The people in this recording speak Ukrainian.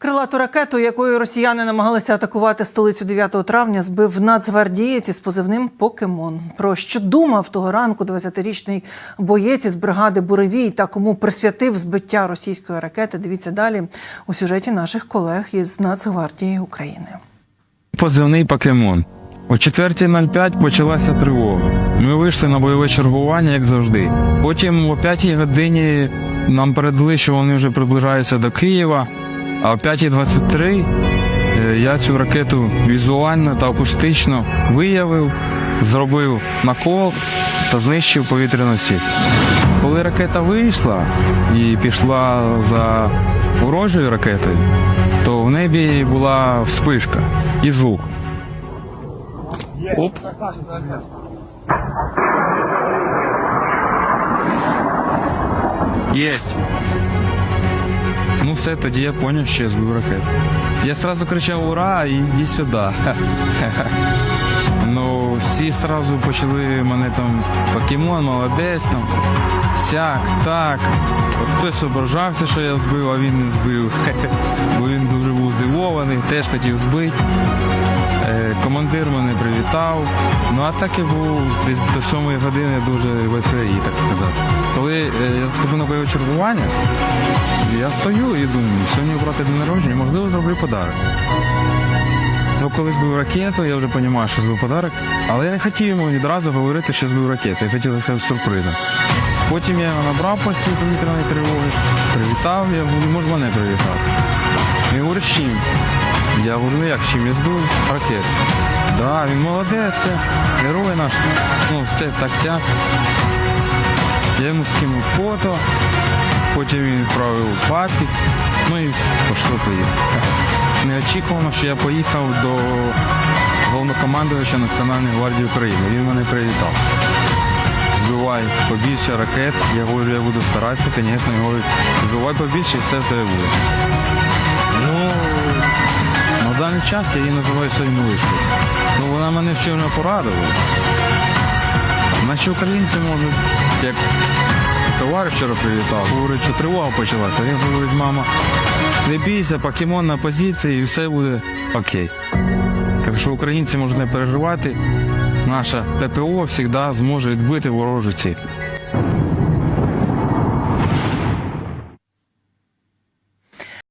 Крилату ракету, якою росіяни намагалися атакувати столицю 9 травня, збив нацгвардієць із позивним Покемон. Про що думав того ранку 20-річний боєць із бригади Буревій та кому присвятив збиття російської ракети. Дивіться далі у сюжеті наших колег із Нацгвардії України. Позивний покемон. О 4.05 почалася тривога. Ми вийшли на бойове чергування, як завжди. Потім о 5 годині нам передали, що вони вже приближаються до Києва. А о 5.23 е, я цю ракету візуально та акустично виявив, зробив накол та знищив повітряну ціль. Коли ракета вийшла і пішла за ворожою ракетою, то в небі була вспишка і звук. Оп. Єсть. Ну все, тоді я зрозумів, що я збив ракету. Я сразу кричав ура і йди сюди. Ну, всі сразу почали мене там покемон, молодець там. Сяк, так. Хтось ображався, що я збив, а він не збив. Бо він дуже був здивований, теж хотів збити. Е, Командир мене привітав. Ну а так я був десь до 7 години дуже в ефірі, так сказати. Коли е, я заступив на бойове чергування, я стою і думаю, сьогодні у брата день народження, можливо, зроблю подарок. Ну, коли збив ракету, я вже розумію, що збив подарок, але я не хотів йому відразу говорити, що збив ракету. Я хотів це сюрпризом. Потім я його набрав по цій повітряної тривоги, привітав, я говорю, може мене привітати. Він говорить, з чим? Я говорю, ну як чим? Я збив ракету. Да, він молодець, герой наш. Ну, все так ся. Я йому скинув фото, потім він відправив папі, ну і пошло поїхав. Неочікувано, що я поїхав до головнокомандувача Національної гвардії України. Він мене привітав. Збивай побільше ракет. Я говорю, я буду старатися, звісно, він говорить, збивай побільше і все в тебе буде. Ну, даний час я її називаю своїм вишкою. Ну, вона мене вчора порадувала. Наші українці можуть, як товариш вчора привітав, говорить, що тривога почалася. Він говорить, мама, не бійся, покемон на позиції і все буде окей. Так що українці можуть не переживати. Наша ППО завжди зможе відбити ворожу ціль.